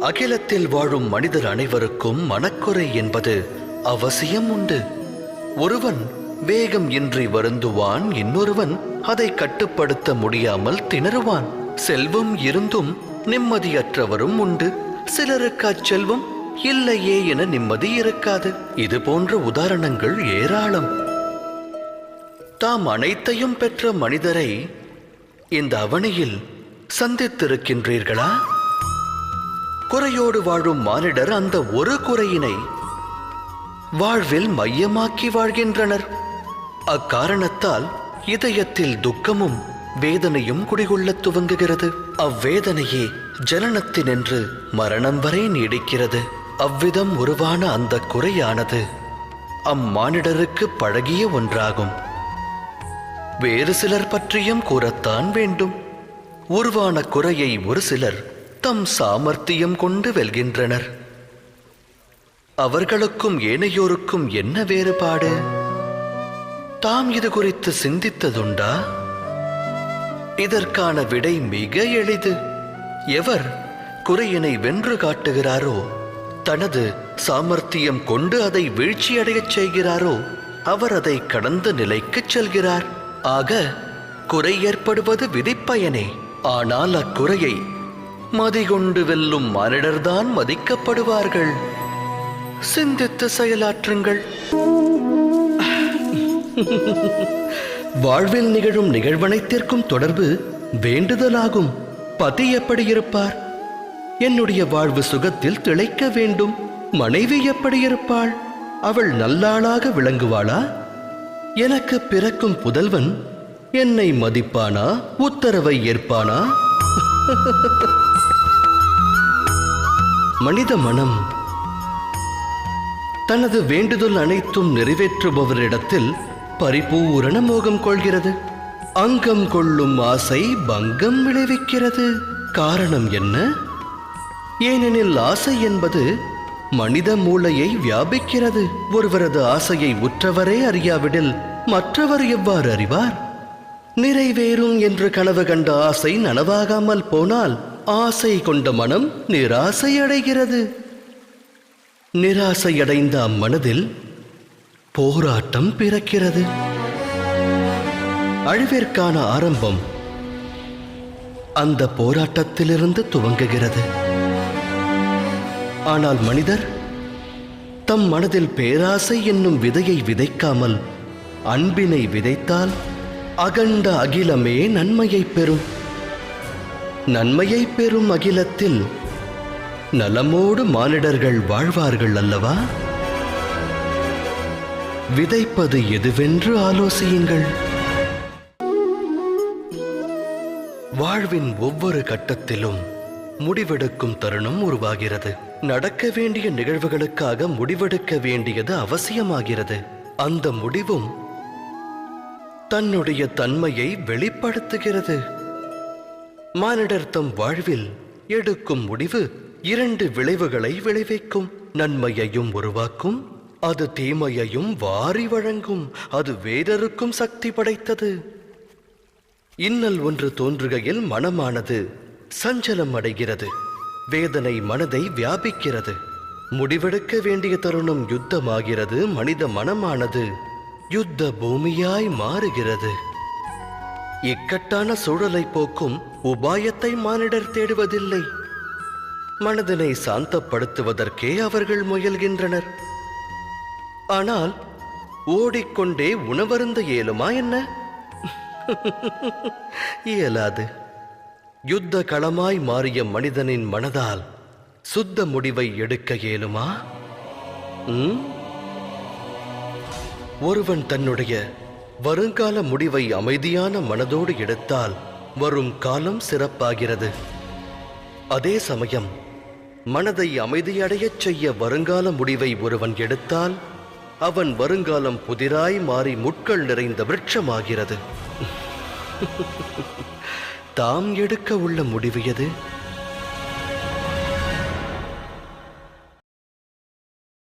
அகிலத்தில் வாழும் மனிதர் அனைவருக்கும் மனக்குறை என்பது அவசியம் உண்டு. ஒருவன் வேகம் இன்றி வருந்துவான் இன்னொருவன் அதை கட்டுப்படுத்த முடியாமல் திணறுவான். செல்வம் இருந்தும் நிம்மதியற்றவரும் உண்டு. சிலருக்கு அச்செல்வம் இல்லையே என நிம்மதி இருக்காது. இது போன்ற உதாரணங்கள் ஏராளம். தாம் அனைத்தையும் பெற்ற மனிதரை இந்த அவனியில் சந்தித்திருக்கின்றீர்களா? குறையோடு வாழும் மானிடர் அந்த ஒரு குறையினை வாழ்வில் மையமாக்கி வாழ்கின்றனர். அக்காரணத்தால் இதயத்தில் துக்கமும் வேதனையும் குடிகொள்ளத் துவங்குகிறது. அவ்வேதனையே ஜனனத்தினின்று மரணம் வரை நீடிக்கிறது. அவ்விதம் உருவான அந்த குறையானது அம்மானிடருக்கு பழகிய ஒன்றாகும். வேறு சிலர் பற்றியும் கூறத்தான் வேண்டும். உருவான குறையை ஒரு சிலர் தம் சாமர்த்தியம் கொண்டு வெல்கின்றனர்? அவர்களுக்கும் ஏனையோருக்கும் என்ன வேறுபாடு? தாம் இது குறித்து சிந்தித்ததுண்டா? இதற்கான விடை மிக எளிது. எவர் குறையினை வென்று காட்டுகிறாரோ தனது சாமர்த்தியம் கொண்டு அதை வீழ்ச்சியடையச் செய்கிறாரோ அவர் அதை கடந்த நிலைக்குச் செல்கிறார். ஆக குறை ஏற்படுவது விதிப்பயனே. ஆனால் அக்குறையை மதிகொண்டு வெல்லும் மானிடர்தான் மதிக்கப்படுவார்கள். சிந்தித்து செயலாற்றுங்கள். வாழ்வில் நிகழும் நிகழ்வனைத்திற்கும் தொடர்பு வேண்டுதலாகும். பதி எப்படி இருப்பார்? என்னுடைய வாழ்வு சுகத்தில் திளைக்க வேண்டும். மனைவி எப்படி இருப்பாள்? அவள் நல்லாளாக விளங்குவாளா? எனக்கு பிறக்கும் புதல்வன் என்னை மதிப்பானா? உத்தரவை ஏற்பானா? மனித மனம். தனது வேண்டுதல் அனைத்தும் நிறைவேற்றுபவரிடத்தில் பரிபூரண மோகம் கொள்கிறது. அங்கம் கொள்ளும் ஆசை பங்கம் விளைவிக்கிறது. காரணம் என்ன? ஏனெனில் ஆசை என்பது மனித மூளையை வியாபிக்கிறது. ஒருவரது ஆசையை உற்றவரே அறியாவிடில் மற்றவர் எவ்வாறு அறிவார்? நிறைவேறும் என்று கனவு கண்ட ஆசை நனவாகாமல் போனால் ஆசை கொண்ட மனம் நிராசையடைகிறது நிராசையடைந்த அம்மனதில் போராட்டம் பிறக்கிறது. அழிவிற்கான ஆரம்பம் அந்த போராட்டத்திலிருந்து துவங்குகிறது. ஆனால் மனிதர் தம் மனதில் பேராசை என்னும் விதையை விதைக்காமல் அன்பினை விதைத்தால் அகண்ட அகிலமே நன்மையை பெறும். நன்மையை பெறும் அகிலத்தில் நலமோடு மானிடர்கள் வாழ்வார்கள் அல்லவா? விதைப்பது எதுவென்று ஆலோசியுங்கள். வாழ்வின் ஒவ்வொரு கட்டத்திலும் முடிவெடுக்கும் தருணம் உருவாகிறது. நடக்க வேண்டிய நிகழ்வுகளுக்காக முடிவெடுக்க வேண்டியது அவசியமாகிறது. அந்த முடிவும் தன்னுடைய தன்மையை வெளிப்படுத்துகிறது. மானிடர் தம் வாழ்வில் எடுக்கும் முடிவு இரண்டு விளைவுகளை விளைவிக்கும். நன்மையையும் உருவாக்கும் அது தீமையையும் வாரி வழங்கும் அது வேறொருக்கும் சக்தி படைத்தது. இன்னல் ஒன்று தோன்றுகையில் மனமானது சஞ்சலம் அடைகிறது வேதனை மனதை வியாபிக்கிறது. முடிவெடுக்க வேண்டிய தருணம் யுத்தமாகிறது மனித மனமானது யுத்த பூமியாய் மாறுகிறது. இக்கட்டான சூழலை போக்கும் உபாயத்தை மானிடர் தேடுவதில்லை. மனதினை சாந்தப்படுத்துவதற்கே அவர்கள் முயல்கின்றனர். ஆனால் ஓடிக்கொண்டே உணவருந்த இயலுமா என்ன? இயலாது. யுத்த களமாய் மாறிய மனிதனின் மனதால் சுத்த முடிவை எடுக்க இயலுமா ஒருவன் தன்னுடைய வருங்கால முடிவை அமைதியான மனதோடு எடுத்தால் வரும் காலம் சிறப்பாகிறது. அதே சமயம் மனதை அமைதியடையச் செய்ய வருங்கால முடிவை ஒருவன் எடுத்தால் அவன் வருங்காலம் புதிராய் மாறி முட்கள் நிறைந்த விருட்சமாகிறது. தாம் எடுக்க உள்ள முடிவு எது?